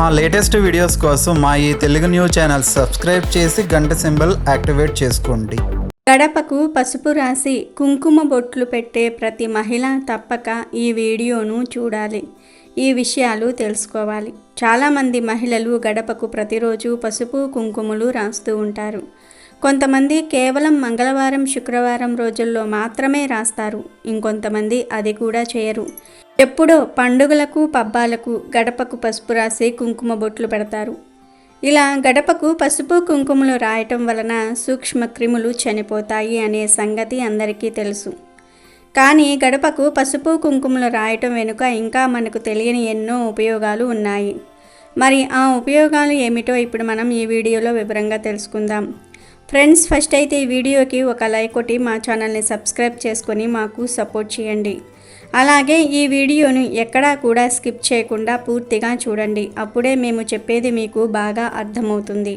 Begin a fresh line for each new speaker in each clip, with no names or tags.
మా latest videos కోసం మా ఈ తెలుగు న్యూస్ ఛానల్ సబ్స్క్రైబ్ చేసి గంట సింబల్ యాక్టివేట్ చేసుకోండి.
గడపకు పసుపు రాసి కుంకుమ బొట్లు పెట్టే ప్రతి మహిళ తప్పక ఈ వీడియోను చూడాలి. ఈ విషయాలు తెలుసుకోవాలి. చాలామంది మహిళలు గడపకు ప్రతిరోజు పసుపు కుంకుమలు రాస్తూ ఉంటారు. కొంతమంది కేవలం మంగళవారం శుక్రవారం రోజుల్లో మాత్రమే రాస్తారు. ఇంకొంతమంది అది కూడా చేయరు. ఎప్పుడో పండుగలకు పబ్బాలకు గడపకు పసుపు రాసి కుంకుమ బొట్లు పెడతారు. ఇలా గడపకు పసుపు కుంకుమలు రాయటం వలన సూక్ష్మ క్రిములు చనిపోతాయి అనే సంగతి అందరికీ తెలుసు. కానీ గడపకు పసుపు కుంకుమలు రాయటం వెనుక ఇంకా మనకు తెలియని ఎన్నో ఉపయోగాలు ఉన్నాయి. మరి ఆ ఉపయోగాలు ఏమిటో ఇప్పుడు మనం ఈ వీడియోలో వివరంగా తెలుసుకుందాం. ఫ్రెండ్స్ ఫస్ట్ అయితే ఈ వీడియోకి ఒక లైక్ కొట్టి మా ఛానల్ని సబ్స్క్రైబ్ చేసుకొని మాకు సపోర్ట్ చేయండి. అలాగే ఈ వీడియోను ఎక్కడా కూడా స్కిప్ చేయకుండా పూర్తిగా చూడండి. అప్పుడే మేము చెప్పేది మీకు బాగా అర్థమవుతుంది.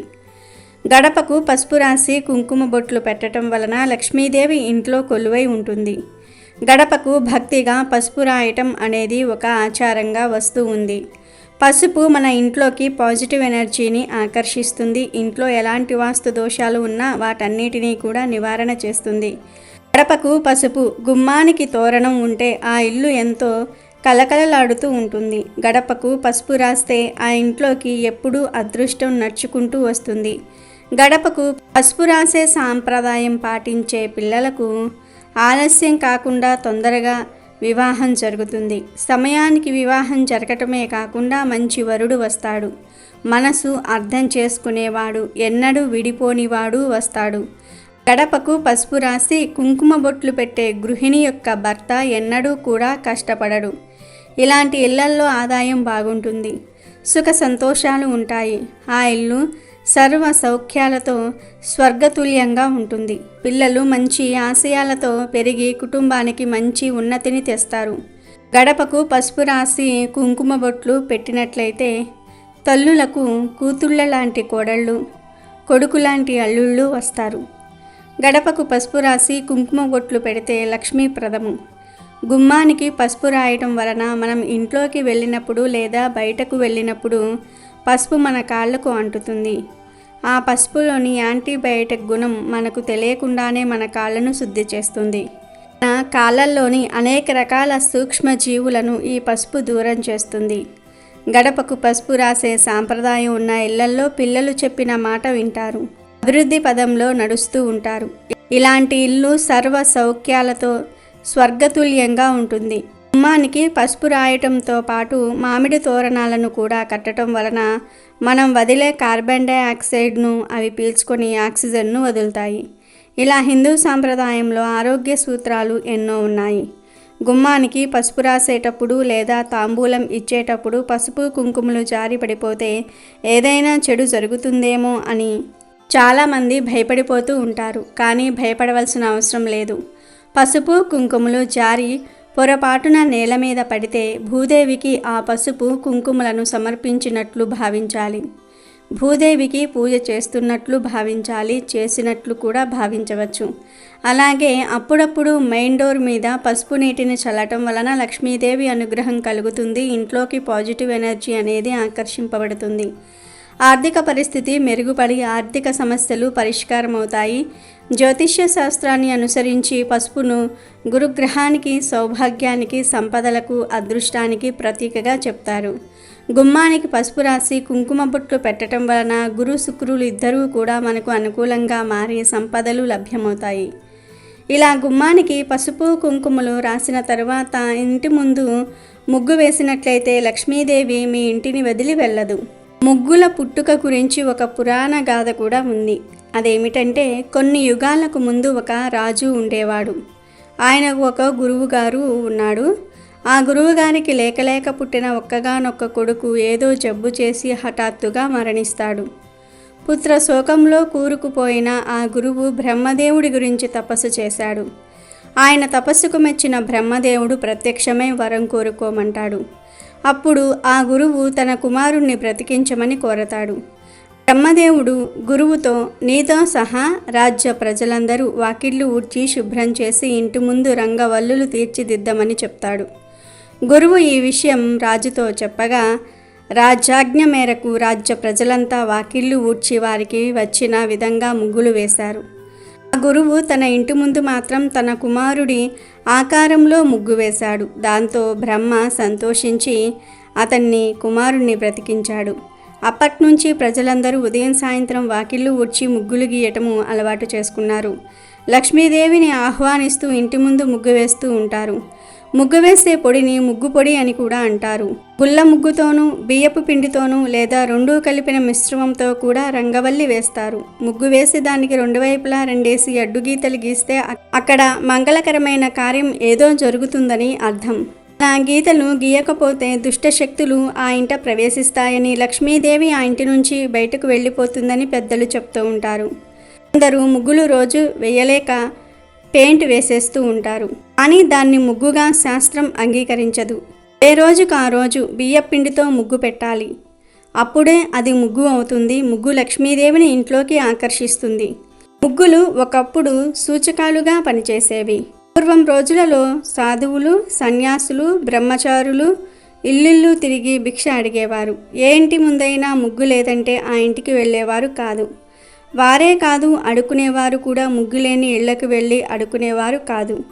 గడపకు పసుపు రాసి కుంకుమ బొట్లు పెట్టడం వలన లక్ష్మీదేవి ఇంట్లో కొలువై ఉంటుంది. గడపకు భక్తిగా పసుపు రాయటం అనేది ఒక ఆచారంగా వస్తూ ఉంది. పసుపు మన ఇంట్లోకి పాజిటివ్ ఎనర్జీని ఆకర్షిస్తుంది. ఇంట్లో ఎలాంటి వాస్తు దోషాలు ఉన్నా వాటన్నిటినీ కూడా నివారణ చేస్తుంది. గడపకు పసుపు గుమ్మానికి తోరణం ఉంటే ఆ ఇల్లు ఎంతో కలకలలాడుతూ ఉంటుంది. గడపకు పసుపు రాస్తే ఆ ఇంట్లోకి ఎప్పుడూ అదృష్టం నడుచుకుంటూ వస్తుంది. గడపకు పసుపు రాసే సాంప్రదాయం పాటించే పిల్లలకు ఆలస్యం కాకుండా తొందరగా వివాహం జరుగుతుంది. సమయానికి వివాహం జరగటమే కాకుండా మంచి వరుడు వస్తాడు. మనసు అర్థం చేసుకునేవాడు ఎన్నడూ విడిపోనివాడు వస్తాడు. గడపకు పసుపు రాసి కుంకుమ బొట్లు పెట్టే గృహిణి యొక్క భర్త ఎన్నడూ కూడా కష్టపడడు. ఇలాంటి ఇళ్ళల్లో ఆదాయం బాగుంటుంది. సుఖ సంతోషాలు ఉంటాయి. ఆ ఇల్లు సర్వ సౌఖ్యాలతో స్వర్గతుల్యంగా ఉంటుంది. పిల్లలు మంచి ఆశయాలతో పెరిగి కుటుంబానికి మంచి ఉన్నతిని తెస్తారు. గడపకు పసుపు రాసి కుంకుమ బొట్లు పెట్టినట్లయితే తల్లులకు కూతుళ్ళ లాంటి కోడళ్ళు కొడుకు లాంటి అల్లుళ్ళు వస్తారు. గడపకు పసుపు రాసి కుంకుమ బొట్లు పెడితే లక్ష్మీప్రదము గుమ్మానికి పసుపు రాయటం వలన మనం ఇంట్లోకి వెళ్ళినప్పుడు లేదా బయటకు వెళ్ళినప్పుడు పసుపు మన కాళ్ళకు అంటుతుంది. ఆ పసుపులోని యాంటీబయాటిక్ గుణం మనకు తెలియకుండానే మన కాళ్ళను శుద్ధి చేస్తుంది. మన కాళ్ళల్లోని అనేక రకాల సూక్ష్మ జీవులను ఈ పసుపు దూరం చేస్తుంది. గడపకు పసుపు రాసే సాంప్రదాయం ఉన్న ఇళ్ళల్లో పిల్లలు చెప్పిన మాట వింటారు. అభివృద్ధి పదంలో నడుస్తూ ఉంటారు. ఇలాంటి ఇల్లు సర్వ సౌఖ్యాలతో స్వర్గతుల్యంగా ఉంటుంది. గుమ్మానికి పసుపు రాయటంతో పాటు మామిడి తోరణాలను కూడా కట్టడం వలన మనం వదిలే కార్బన్ డైఆక్సైడ్ను అవి పీల్చుకొని ఆక్సిజన్ను వదులుతాయి. ఇలా హిందూ సాంప్రదాయంలో ఆరోగ్య సూత్రాలు ఎన్నో ఉన్నాయి. గుమ్మానికి పసుపు రాసేటప్పుడు లేదా తాంబూలం ఇచ్చేటప్పుడు పసుపు కుంకుమలు జారి పడిపోతే ఏదైనా చెడు జరుగుతుందేమో అని చాలామంది భయపడిపోతూ ఉంటారు. కానీ భయపడవలసిన అవసరం లేదు. పసుపు కుంకుమలు జారి పొరపాటున నేల మీద పడితే భూదేవికి ఆ పసుపు కుంకుమలను సమర్పించినట్లు భావించాలి. భూదేవికి పూజ చేస్తున్నట్లు భావించాలి చేసినట్లు కూడా భావించవచ్చు. అలాగే అప్పుడప్పుడు మెయిన్ డోర్ మీద పసుపు నీటిని చల్లటం వలన లక్ష్మీదేవి అనుగ్రహం కలుగుతుంది. ఇంట్లోకి పాజిటివ్ ఎనర్జీ అనేది ఆకర్షింపబడుతుంది. ఆర్థిక పరిస్థితి మెరుగుపడి ఆర్థిక సమస్యలు పరిష్కారమవుతాయి. జ్యోతిష్య శాస్త్రాన్ని అనుసరించి పసుపును గురుగ్రహానికి సౌభాగ్యానికి సంపదలకు అదృష్టానికి ప్రతీకగా చెప్తారు. గుమ్మానికి పసుపు రాసి కుంకుమ బొట్లు పెట్టడం వలన గురు శుక్రులు ఇద్దరూ కూడా మనకు అనుకూలంగా మారి సంపదలు లభ్యమవుతాయి. ఇలా గుమ్మానికి పసుపు కుంకుమలు రాసిన తర్వాత ఇంటి ముందు ముగ్గు వేసినట్లయితే లక్ష్మీదేవి మీ ఇంటిని వదిలి వెళ్ళదు. ముగ్గుల పుట్టుక గురించి ఒక పురాణ గాథ కూడా ఉంది. అదేమిటంటే కొన్ని యుగాలకు ముందు ఒక రాజు ఉండేవాడు. ఆయన ఒక గురువుగారు ఉన్నాడు. ఆ గురువుగారికి లేకలేక పుట్టిన ఒక్కగానొక్క కొడుకు ఏదో జబ్బు చేసి హఠాత్తుగా మరణిస్తాడు. పుత్ర శోకంలో కూరుకుపోయిన ఆ గురువు బ్రహ్మదేవుడి గురించి తపస్సు చేశాడు. ఆయన తపస్సుకు మెచ్చిన బ్రహ్మదేవుడు ప్రత్యక్షమై వరం కోరుకోమంటాడు. అప్పుడు ఆ గురువు తన కుమారుణ్ణి బ్రతికించమని కోరతాడు. బ్రహ్మదేవుడు గురువుతో నీతో సహా రాజ్య ప్రజలందరూ వాకిళ్ళు ఊడ్చి శుభ్రం చేసి ఇంటి ముందు రంగవల్లులు తీర్చిదిద్దమని చెప్తాడు. గురువు ఈ విషయం రాజుతో చెప్పగా రాజ్యాజ్ఞ మేరకు రాజ్య ప్రజలంతా వాకిళ్ళు ఊడ్చి వారికి వచ్చిన విధంగా ముగ్గులు వేశారు. గురువు తన ఇంటి ముందు మాత్రం తన కుమారుడి ఆకారంలో ముగ్గు వేశాడు. దాంతో బ్రహ్మ సంతోషించి అతన్ని కుమారుణ్ణి బ్రతికించాడు. అప్పట్నుంచి ప్రజలందరూ ఉదయం సాయంత్రం వాకిళ్ళు ఊడ్చి ముగ్గులు గీయటము అలవాటు చేసుకున్నారు. లక్ష్మీదేవిని ఆహ్వానిస్తూ ఇంటి ముందు ముగ్గు వేస్తూ ఉంటారు. ముగ్గు వేసే పొడిని ముగ్గు పొడి అని కూడా అంటారు. గుల్ల ముగ్గుతోనూ బియ్యపు పిండితోనూ లేదా రెండూ కలిపిన మిశ్రమంతో కూడా రంగవల్లి వేస్తారు. ముగ్గు వేసి దానికి రెండు వైపులా రెండేసి అడ్డుగీతలు గీస్తే అక్కడ మంగళకరమైన కార్యం ఏదో జరుగుతుందని అర్థం. ఆ గీతలు గీయకపోతే దుష్ట శక్తులు ఆ ఇంట ప్రవేశిస్తాయని లక్ష్మీదేవి ఆ ఇంటి నుంచి బయటకు వెళ్ళిపోతుందని పెద్దలు చెప్తూ ఉంటారు. కొందరు ముగ్గులు రోజు వేయలేక పెయింట్ వేసేస్తూ ఉంటారు. కానీ దాన్ని ముగ్గుగా శాస్త్రం అంగీకరించదు. ఏ రోజుకు ఆ రోజు బియ్యపిండితో ముగ్గు పెట్టాలి. అప్పుడే అది ముగ్గు అవుతుంది. ముగ్గు లక్ష్మీదేవిని ఇంట్లోకి ఆకర్షిస్తుంది. ముగ్గులు ఒకప్పుడు సూచకాలుగా పనిచేసేవి. పూర్వం రోజులలో సాధువులు సన్యాసులు బ్రహ్మచారులు ఇల్లిల్లు తిరిగి భిక్ష అడిగేవారు. ఏ ఇంటి ముందైనా ముగ్గు లేదంటే ఆ ఇంటికి వెళ్ళేవారు కాదు. వారే కాదు అడుకునేవారు కూడా ముగ్గులేని ఇళ్ళకు వెళ్ళి అడుకునేవారు కాదు.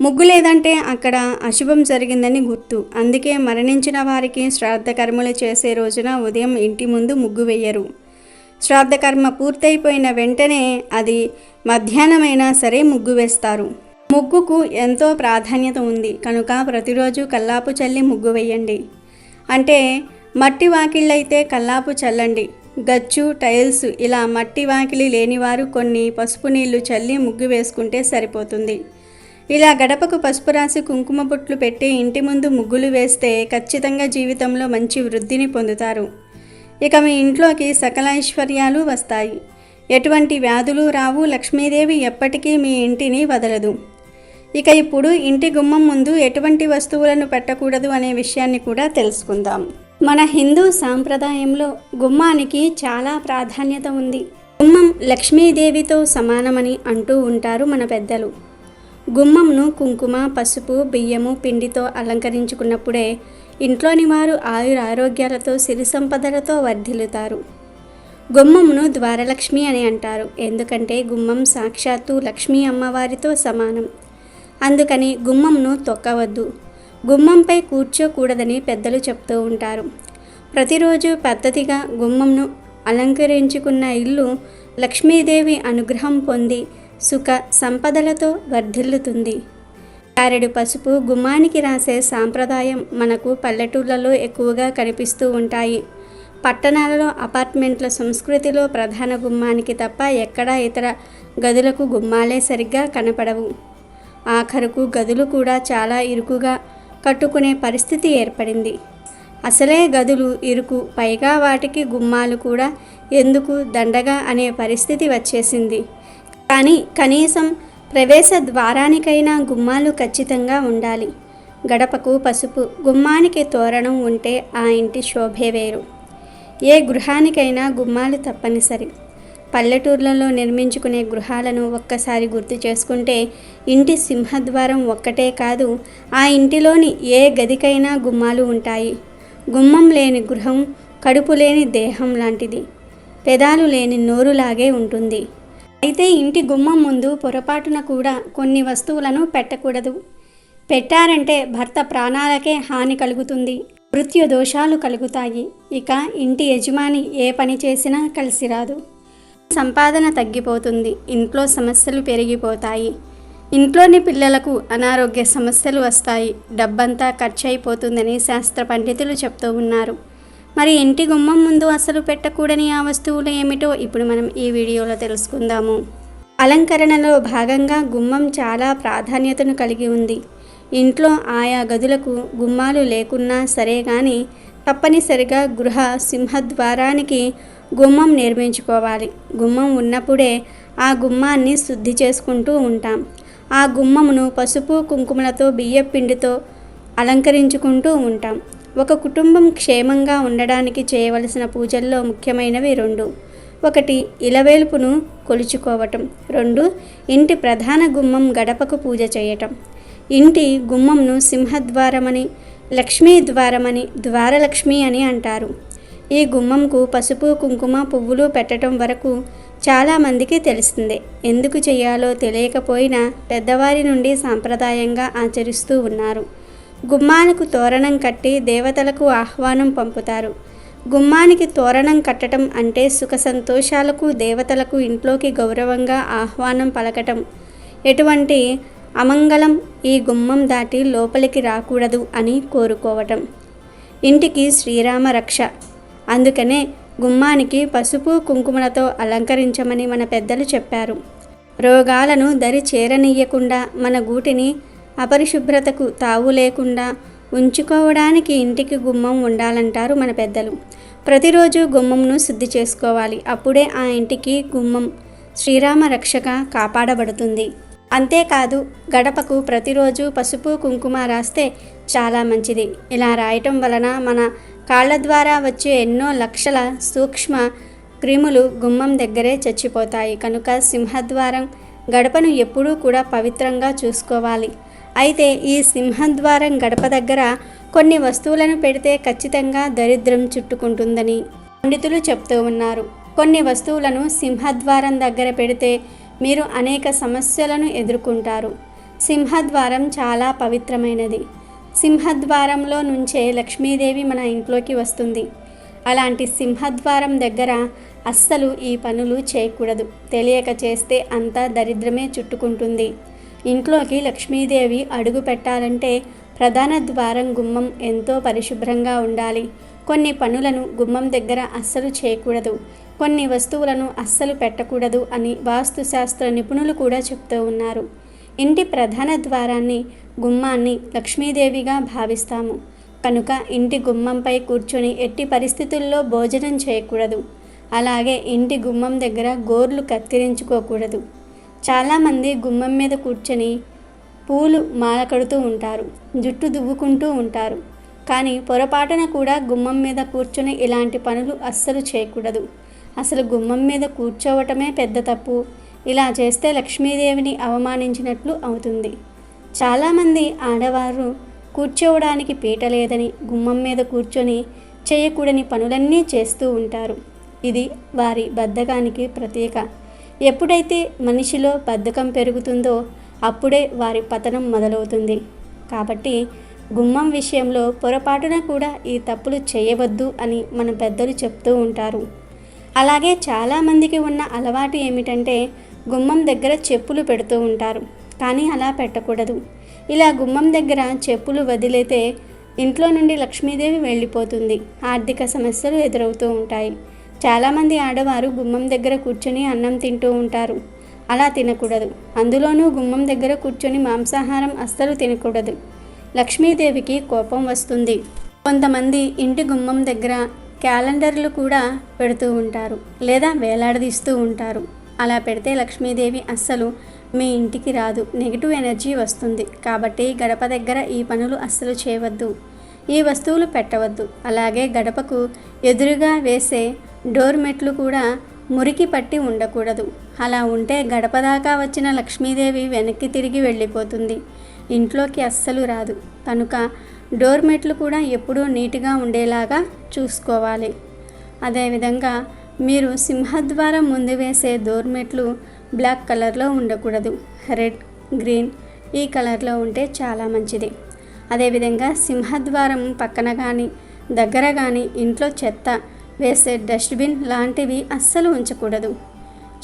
ముగ్గు లేదంటే అక్కడ అశుభం జరిగిందని గుర్తు. అందుకే మరణించిన వారికి శ్రాద్ధ కర్మలు చేసే రోజున ఉదయం ఇంటి ముందు ముగ్గు వేయరు. శ్రాద్ధ కర్మ పూర్తయిపోయిన వెంటనే అది మధ్యాహ్నమైనా సరే ముగ్గు వేస్తారు. ముగ్గుకు ఎంతో ప్రాధాన్యత ఉంది. కనుక ప్రతిరోజు కల్లాపు చల్లి ముగ్గు వేయండి. అంటే మట్టి వాకిళ్ళైతే కల్లాపు చల్లండి. గచ్చు టైల్స్ ఇలా మట్టి వాకిలి లేనివారు కొన్ని పసుపు నీళ్ళు చల్లి ముగ్గు వేసుకుంటే సరిపోతుంది. ఇలా గడపకు పసుపు రాసి కుంకుమ బొట్లు పెట్టి ఇంటి ముందు ముగ్గులు వేస్తే ఖచ్చితంగా జీవితంలో మంచి వృద్ధిని పొందుతారు. ఇక మీ ఇంట్లోకి సకల ఐశ్వర్యాలు వస్తాయి. ఎటువంటి వ్యాధులు రావు లక్ష్మీదేవి ఎప్పటికీ మీ ఇంటిని వదలదు. ఇక ఇప్పుడు ఇంటి గుమ్మం ముందు ఎటువంటి వస్తువులను పెట్టకూడదు అనే విషయాన్ని కూడా తెలుసుకుందాం. మన హిందూ సాంప్రదాయంలో గుమ్మానికి చాలా ప్రాధాన్యత ఉంది. గుమ్మం లక్ష్మీదేవితో సమానమని అంటూ ఉంటారు మన పెద్దలు. గుమ్మంను కుంకుమ పసుపు బియ్యము పిండితో అలంకరించుకున్నప్పుడే ఇంట్లోని వారు ఆయుర ఆరోగ్యాలతో సిరి సంపదలతో వర్ధిల్లుతారు. గుమ్మమును ద్వారలక్ష్మి అని అంటారు. ఎందుకంటే గుమ్మం సాక్షాత్తు లక్ష్మీ అమ్మవారితో సమానం. అందుకని గుమ్మంను తొక్కవద్దు. గుమ్మంపై కూర్చోకూడదని పెద్దలు చెప్తూ ఉంటారు. ప్రతిరోజు పద్ధతిగా గుమ్మంను అలంకరించుకున్న ఇల్లు లక్ష్మీదేవి అనుగ్రహం పొంది సుఖ సంపదలతో వర్ధిల్లుతుంది. కారెడు పసుపు గుమ్మానికి రాసే సాంప్రదాయం మనకు పల్లెటూళ్ళలో ఎక్కువగా కనిపిస్తూ ఉంటాయి. పట్టణాలలో అపార్ట్మెంట్ల సంస్కృతిలో ప్రధాన గుమ్మానికి తప్ప ఎక్కడా ఇతర గదులకు గుమ్మాలే సరిగ్గా కనపడవు. ఆఖరుకు గదులు కూడా చాలా ఇరుకుగా కట్టుకునే పరిస్థితి ఏర్పడింది. అసలే గదులు ఇరుకు పైగా వాటికి గుమ్మాలు కూడా ఎందుకు దండగా అనే పరిస్థితి వచ్చేసింది. కానీ కనీసం ప్రవేశ ద్వారానికైనా గుమ్మాలు ఖచ్చితంగా ఉండాలి. గడపకు పసుపు గుమ్మానికి తోరణం ఉంటే ఆ ఇంటి శోభే వేరు. ఏ గృహానికైనా గుమ్మాలు తప్పనిసరి. పల్లెటూర్లలో నిర్మించుకునే గృహాలను ఒక్కసారి గుర్తు చేసుకుంటే ఇంటి సింహద్వారం ఒక్కటే కాదు ఆ ఇంటిలోని ఏ గదికైనా గుమ్మాలు ఉంటాయి. గుమ్మం లేని గృహం కడుపు లేని దేహం లాంటిది. పెదాలు లేని నోరులాగే ఉంటుంది. అయితే ఇంటి గుమ్మం ముందు పొరపాటున కూడా కొన్ని వస్తువులను పెట్టకూడదు. పెట్టారంటే భర్త ప్రాణాలకే హాని కలుగుతుంది. మృత్యు దోషాలు కలుగుతాయి. ఇక ఇంటి యజమాని ఏ పని చేసినా కలిసి రాదు సంపాదన తగ్గిపోతుంది. ఇంట్లో సమస్యలు పెరిగిపోతాయి. ఇంట్లోని పిల్లలకు అనారోగ్య సమస్యలు వస్తాయి. డబ్బంతా ఖర్చు అయిపోతుందని శాస్త్ర పండితులు చెప్తూ ఉన్నారు. మరి ఇంటి గుమ్మం ముందు అసలు పెట్టకూడని ఆ వస్తువులు ఏమిటో ఇప్పుడు మనం ఈ వీడియోలో తెలుసుకుందాము. అలంకరణలో భాగంగా గుమ్మం చాలా ప్రాధాన్యతను కలిగి ఉంది. ఇంట్లో ఆయా గదులకు గుమ్మాలు లేకున్నా సరే కానీ తప్పనిసరిగా గృహ సింహద్వారానికి గుమ్మం నిర్మించుకోవాలి. గుమ్మం ఉన్నప్పుడే ఆ గుమ్మాన్ని శుద్ధి చేసుకుంటూ ఉంటాం. ఆ గుమ్మమును పసుపు కుంకుమలతో బియ్యం పిండితో అలంకరించుకుంటూ ఉంటాం. ఒక కుటుంబం క్షేమంగా ఉండడానికి చేయవలసిన పూజల్లో ముఖ్యమైనవి రెండు. ఒకటి ఇలవేల్పును కొలుచుకోవటం. రెండు ఇంటి ప్రధాన గుమ్మం గడపకు పూజ చేయటం. ఇంటి గుమ్మంను సింహద్వారమని లక్ష్మీ ద్వారమని ద్వారలక్ష్మి అని అంటారు. ఈ గుమ్మంకు పసుపు కుంకుమ పువ్వులు పెట్టడం వరకు చాలామందికి తెలుస్తుంది. ఎందుకు చేయాలో తెలియకపోయినా పెద్దవారి నుండి సాంప్రదాయంగా ఆచరిస్తూ ఉన్నారు. గుమ్మానికి తోరణం కట్టి దేవతలకు ఆహ్వానం పంపుతారు. గుమ్మానికి తోరణం కట్టడం అంటే సుఖ సంతోషాలకు దేవతలకు ఇంట్లోకి గౌరవంగా ఆహ్వానం పలకటం. ఎటువంటి అమంగళం ఈ గుమ్మం దాటి లోపలికి రాకూడదు అని కోరుకోవటం. ఇంటికి శ్రీరామ రక్ష. అందుకనే గుమ్మానికి పసుపు కుంకుమలతో అలంకరించమని మన పెద్దలు చెప్పారు. రోగాలను దరి చేరనీయకుండా మన గూటిని అపరిశుభ్రతకు తావు లేకుండా ఉంచుకోవడానికి ఇంటికి గుమ్మం ఉండాలంటారు మన పెద్దలు. ప్రతిరోజు గుమ్మంను శుద్ధి చేసుకోవాలి. అప్పుడే ఆ ఇంటికి గుమ్మం శ్రీరామ రక్షక కాపాడబడుతుంది. అంతేకాదు గడపకు ప్రతిరోజు పసుపు కుంకుమ రాస్తే చాలా మంచిది. ఇలా రాయటం వలన మన కాళ్ళ ద్వారా వచ్చే ఎన్నో లక్షల సూక్ష్మ క్రిములు గుమ్మం దగ్గరే చచ్చిపోతాయి. కనుక సింహద్వారం గడపను ఎప్పుడూ కూడా పవిత్రంగా చూసుకోవాలి. అయితే ఈ సింహద్వారం గడప దగ్గర కొన్ని వస్తువులను పెడితే ఖచ్చితంగా దరిద్రం చుట్టుకుంటుందని పండితులు చెప్తూ ఉన్నారు. కొన్ని వస్తువులను సింహద్వారం దగ్గర పెడితే మీరు అనేక సమస్యలను ఎదుర్కొంటారు. సింహద్వారం చాలా పవిత్రమైనది. సింహద్వారంలో నుంచే లక్ష్మీదేవి మన ఇంట్లోకి వస్తుంది. అలాంటి సింహద్వారం దగ్గర అస్సలు ఈ పనులు చేయకూడదు. తెలియక చేస్తే అంతా దరిద్రమే చుట్టుకుంటుంది. ఇంట్లోకి లక్ష్మీదేవి అడుగు పెట్టాలంటే ప్రధాన ద్వారం గుమ్మం ఎంతో పరిశుభ్రంగా ఉండాలి. కొన్ని పనులను గుమ్మం దగ్గర అస్సలు చేయకూడదు. కొన్ని వస్తువులను అస్సలు పెట్టకూడదు అని వాస్తుశాస్త్ర నిపుణులు కూడా చెప్తూ ఉన్నారు. ఇంటి ప్రధాన ద్వారాన్ని గుమ్మాన్ని లక్ష్మీదేవిగా భావిస్తాము. కనుక ఇంటి గుమ్మంపై కూర్చొని ఎట్టి పరిస్థితుల్లో భోజనం చేయకూడదు. అలాగే ఇంటి గుమ్మం దగ్గర గోర్లు కత్తిరించుకోకూడదు. చాలామంది గుమ్మం మీద కూర్చొని పూలు మాల కడుతూ ఉంటారు జుట్టు దువ్వుకుంటూ ఉంటారు. కానీ పొరపాటున కూడా గుమ్మం మీద కూర్చొని ఇలాంటి పనులు అస్సలు చేయకూడదు. అసలు గుమ్మం మీద కూర్చోవటమే పెద్ద తప్పు. ఇలా చేస్తే లక్ష్మీదేవిని అవమానించినట్లు అవుతుంది. చాలామంది ఆడవారు కూర్చోవడానికి పీట లేదని గుమ్మం మీద కూర్చొని చేయకూడని పనులన్నీ చేస్తూ ఉంటారు. ఇది వారి బద్ధకానికి ప్రతీక. ఎప్పుడైతే మనిషిలో బద్ధకం పెరుగుతుందో అప్పుడే వారి పతనం మొదలవుతుంది. కాబట్టి గుమ్మం విషయంలో పొరపాటున కూడా ఈ తప్పులు చేయవద్దు అని మన పెద్దలు చెప్తూ ఉంటారు. అలాగే చాలామందికి ఉన్న అలవాటు ఏమిటంటే గుమ్మం దగ్గర చెప్పులు పెడుతూ ఉంటారు. కానీ అలా పెట్టకూడదు. ఇలా గుమ్మం దగ్గర చెప్పులు వదిలేతే ఇంట్లో నుండి లక్ష్మీదేవి వెళ్ళిపోతుంది. ఆర్థిక సమస్యలు ఎదురవుతూ ఉంటాయి. చాలామంది ఆడవారు గుమ్మం దగ్గర కూర్చొని అన్నం తింటూ ఉంటారు. అలా తినకూడదు. అందులోనూ గుమ్మం దగ్గర కూర్చొని మాంసాహారం అస్సలు తినకూడదు. లక్ష్మీదేవికి కోపం వస్తుంది. కొంతమంది ఇంటి గుమ్మం దగ్గర క్యాలెండర్లు కూడా పెడుతూ ఉంటారు. లేదా వేలాడదీస్తూ ఉంటారు. అలా పెడితే లక్ష్మీదేవి అస్సలు మీ ఇంటికి రాదు. నెగిటివ్ ఎనర్జీ వస్తుంది. కాబట్టి గడప దగ్గర ఈ పనులు అస్సలు చేయవద్దు. ఈ వస్తువులు పెట్టవద్దు. అలాగే గడపకు ఎదురుగా వేసే డోర్ మెట్లు కూడా మురికి పట్టి ఉండకూడదు. అలా ఉంటే గడప దాకా వచ్చిన లక్ష్మీదేవి వెనక్కి తిరిగి వెళ్ళిపోతుంది. ఇంట్లోకి అస్సలు రాదు. కనుక డోర్ మెట్లు కూడా ఎప్పుడూ నీట్గా ఉండేలాగా చూసుకోవాలి. అదేవిధంగా మీరు సింహద్వారం ముందు వేసే డోర్ మెట్లు బ్లాక్ కలర్లో ఉండకూడదు. రెడ్ గ్రీన్ ఈ కలర్లో ఉంటే చాలా మంచిది. అదేవిధంగా సింహద్వారం పక్కన కానీ దగ్గర కానీ ఇంట్లో చెత్త వేసే డస్ట్బిన్ లాంటివి అస్సలు ఉంచకూడదు.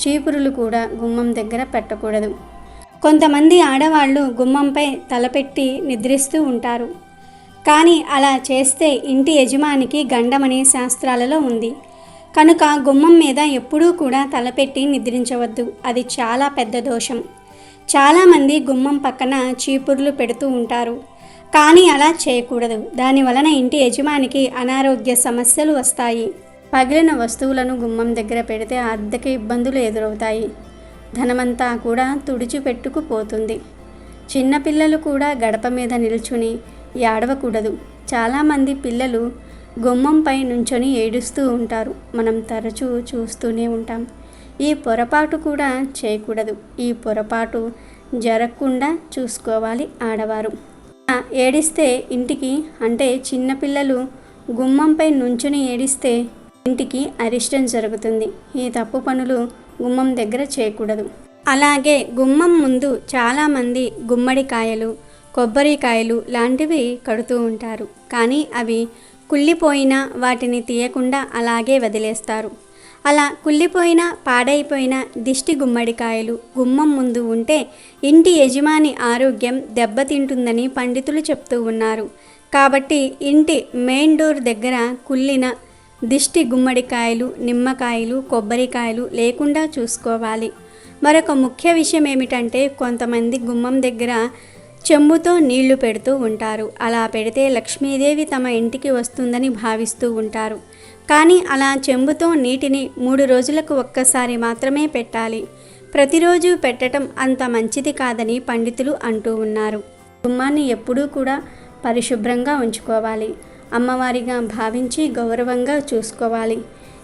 చీపురులు కూడా గుమ్మం దగ్గర పెట్టకూడదు. కొంతమంది ఆడవాళ్ళు గుమ్మంపై తలపెట్టి నిద్రిస్తూ ఉంటారు. కానీ అలా చేస్తే ఇంటి యజమానికి గండమని శాస్త్రాలలో ఉంది. కనుక గుమ్మం మీద ఎప్పుడూ కూడా తలపెట్టి నిద్రించవద్దు. అది చాలా పెద్ద దోషం. చాలామంది గుమ్మం పక్కన చీపుర్లు పెడుతూ ఉంటారు. కానీ అలా చేయకూడదు. దాని వలన ఇంటి యజమానికి అనారోగ్య సమస్యలు వస్తాయి. పగిలిన వస్తువులను గుమ్మం దగ్గర పెడితే ఆర్థిక ఇబ్బందులు ఎదురవుతాయి. ధనమంతా కూడా తుడిచిపెట్టుకుపోతుంది. చిన్నపిల్లలు కూడా గడప మీద నిల్చుని ఏడవకూడదు. చాలామంది పిల్లలు గుమ్మంపై నుంచొని ఏడుస్తూ ఉంటారు. మనం తరచూ చూస్తూనే ఉంటాం. ఈ పొరపాటు కూడా చేయకూడదు. ఈ పొరపాటు జరగకుండా చూసుకోవాలి ఆడవారు. ఏడిస్తే ఇంటికి అంటే చిన్నపిల్లలు గుమ్మంపై నుంచుని ఏడిస్తే ఇంటికి అరిష్టం జరుగుతుంది. ఈ తప్పు పనులు గుమ్మం దగ్గర చేయకూడదు. అలాగే గుమ్మం ముందు చాలామంది గుమ్మడికాయలు కొబ్బరికాయలు లాంటివి కడుతూ ఉంటారు. కానీ అవి కుళ్ళిపోయినా వాటిని తీయకుండా అలాగే వదిలేస్తారు. అలా కుళ్ళిపోయిన పాడైపోయిన దిష్టి గుమ్మడికాయలు గుమ్మం ముందు ఉంటే ఇంటి యజమాని ఆరోగ్యం దెబ్బతింటుందని పండితులు చెప్తూ ఉన్నారు. కాబట్టి ఇంటి మెయిన్ డోర్ దగ్గర కుళ్ళిన దిష్టి గుమ్మడికాయలు నిమ్మకాయలు కొబ్బరికాయలు లేకుండా చూసుకోవాలి. మరొక ముఖ్య విషయం ఏమిటంటే కొంతమంది గుమ్మం దగ్గర చెంబుతో నీళ్ళు పెడుతూ ఉంటారు. అలా పెడితే లక్ష్మీదేవి తమ ఇంటికి వస్తుందని భావిస్తూ ఉంటారు. కానీ అలా చెంబుతో నీటిని మూడు రోజులకు ఒక్కసారి మాత్రమే పెట్టాలి. ప్రతిరోజు పెట్టడం అంత మంచిది కాదని పండితులు అంటూ ఉన్నారు. గుమ్మాన్ని ఎప్పుడూ కూడా పరిశుభ్రంగా ఉంచుకోవాలి. అమ్మవారిగా భావించి గౌరవంగా చూసుకోవాలి.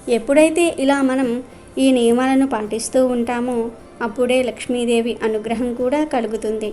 ఎప్పుడైతే ఇలా మనం ఈ నియమాలను పాటిస్తూ ఉంటామో అప్పుడే లక్ష్మీదేవి అనుగ్రహం కూడా కలుగుతుంది.